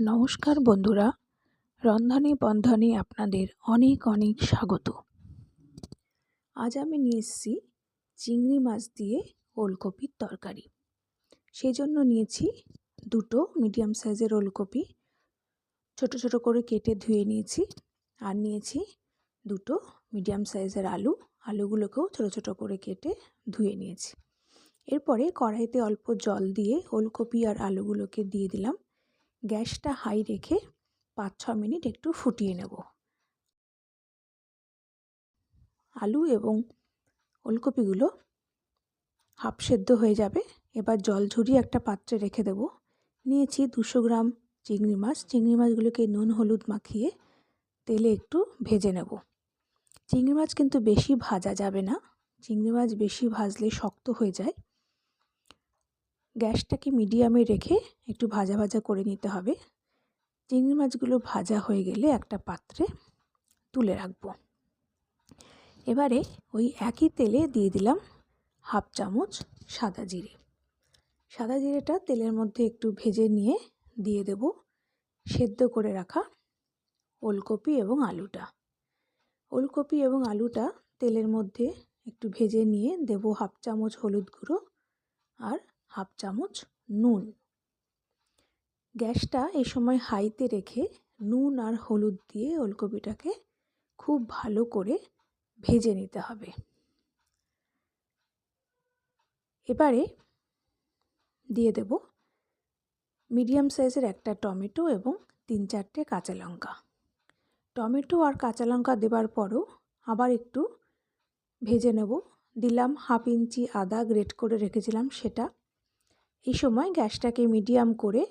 নমস্কার বন্ধুরা, রন্ধনে বন্ধনে আপনাদের অনেক অনেক স্বাগত। আজ আমি নিয়ে এসেছি চিংড়ি মাছ দিয়ে ওলকপির তরকারি। সেই জন্য নিয়েছি দুটো মিডিয়াম সাইজের ওলকপি। ছোট ছোট করে কেটে ধুয়ে নিয়েছি আর নিয়েছি দুটো মিডিয়াম সাইজের আলু। আলুগুলোকেও ছোট ছোট করে কেটে ধুয়ে নিয়েছি। এরপরে কড়াইতে অল্প জল দিয়ে ওলকপি আর আলুগুলোকে দিয়ে দিলাম। গ্যাসটা হাই রেখে পাঁচ, ছ মিনিট একটু ফুটিয়ে নেব। আলু এবং ওলকপিগুলো হাফ সেদ্ধ হয়ে যাবে। এবার জল ঝরিয়ে একটা পাত্রে রেখে দেব। নিয়েছি দুশো গ্রাম চিংড়ি মাছ। চিংড়ি মাছগুলোকে নুন, হলুদ মাখিয়ে তেলে একটু ভেজে নেব। চিংড়ি মাছ কিন্তু বেশি ভাজা যাবে না। চিংড়ি মাছ বেশি ভাজলে শক্ত হয়ে যায়। গ্যাসটাকে মিডিয়ামে রেখে একটু ভাজা ভাজা করে নিতে হবে। চিংড়ি মাছগুলো ভাজা হয়ে গেলে একটা পাত্রে তুলে রাখব। এবারে ওই একই তেলে দিয়ে দিলাম হাফ চামচ সাদা জিরে। সাদা জিরেটা তেলের মধ্যে একটু ভেজে নিয়ে দিয়ে দেব সেদ্ধ করে রাখা ওলকপি এবং আলুটা। ওলকপি এবং আলুটা তেলের মধ্যে একটু ভেজে নিয়ে দেব হাফ চামচ হলুদ গুঁড়ো আর হাফ চামচ নুন। গ্যাসটা এই সময় হাইতে রেখে নুন আর হলুদ দিয়ে ওলকপিটাকে খুব ভালো করে ভেজে নিতে হবে। এবারে দিয়ে দেব মিডিয়াম সাইজের একটা টমেটো এবং তিন চারটে কাঁচা লঙ্কা। টমেটো আর কাঁচা লঙ্কা দেবার পরও আবার একটু ভেজে নেব। দিলাম হাফ ইঞ্চি আদা গ্রেট করে রেখেছিলাম সেটা। এই সময় গ্যাসটাকে মিডিয়াম করে,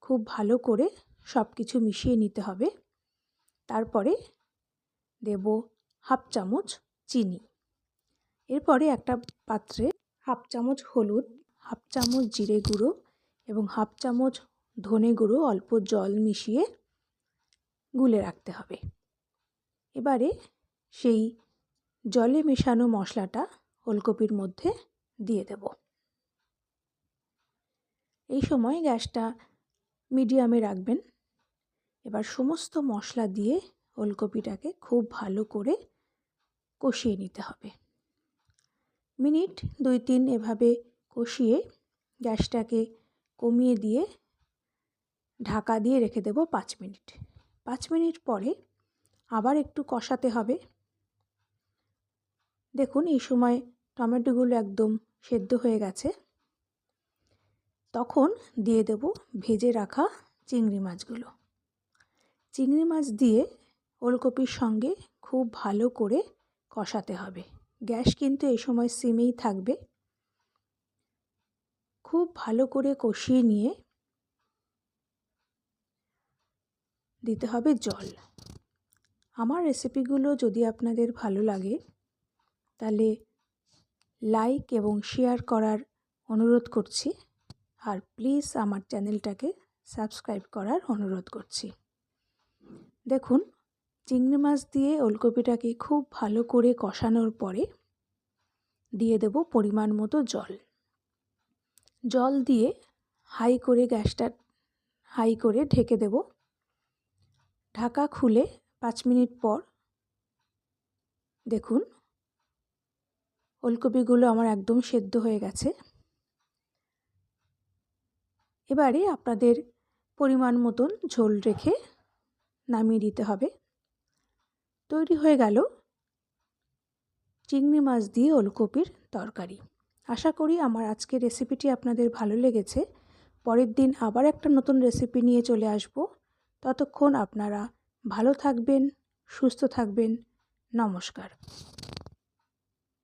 খুব ভালো করে সব কিছু মিশিয়ে নিতে হবে। তারপরে দেব হাফ চামচ চিনি। এরপরে একটা পাত্রে হাফ চামচ হলুদ, হাফ চামচ জিরে গুঁড়ো এবং হাফ চামচ ধনে গুঁড়ো অল্প জল মিশিয়ে গুলে রাখতে হবে। এবারে সেই জলে মেশানো মশলাটা ওলকপির মধ্যে দিয়ে দেব। এই সময় গ্যাসটা মিডিয়ামে রাখবেন। এবার সমস্ত মশলা দিয়ে ওলকপিটাকে খুব ভালো করে কষিয়ে নিতে হবে। মিনিট দুই তিন এভাবে কষিয়ে গ্যাসটাকে কমিয়ে দিয়ে ঢাকা দিয়ে রেখে দেব পাঁচ মিনিট। পাঁচ মিনিট পরে আবার একটু কষাতে হবে। দেখুন, এই সময় টমেটোগুলো একদম সেদ্ধ হয়ে গেছে। তখন দিয়ে দেব ভেজে রাখা চিংড়ি মাছগুলো। চিংড়ি মাছ দিয়ে ওলকপির সঙ্গে খুব ভালো করে কষাতে হবে। গ্যাস কিন্তু এই সময় সিমেই থাকবে। খুব ভালো করে কষিয়ে নিয়ে দিতে হবে জল। আমার রেসিপিগুলো যদি আপনাদের ভালো লাগে, তাহলে লাইক এবং শেয়ার করার অনুরোধ করছি। আর প্লিজ আমার চ্যানেলটাকে সাবস্ক্রাইব করার অনুরোধ করছি। দেখুন, চিংড়ি মাছ দিয়ে ওলকপিটাকে খুব ভালো করে কষানোর পরে দিয়ে দেব পরিমাণ মতো জল। জল দিয়ে হাই করে গ্যাসটা হাই করে ঢেকে দেব। ঢাকা খুলে পাঁচ মিনিট পর দেখুন, ওলকপিগুলো আমার একদম সেদ্ধ হয়ে গেছে। এবারে আপনাদের পরিমাণ মতন ঝোল রেখে নামিয়ে দিতে হবে। তৈরি হয়ে গেল চিংড়ি মাছ দিয়ে ওলকপির তরকারি। আশা করি আমার আজকের রেসিপিটি আপনাদের ভালো লেগেছে। পরের দিন আবার একটা নতুন রেসিপি নিয়ে চলে আসব। ততক্ষণ আপনারা ভালো থাকবেন, সুস্থ থাকবেন। নমস্কার।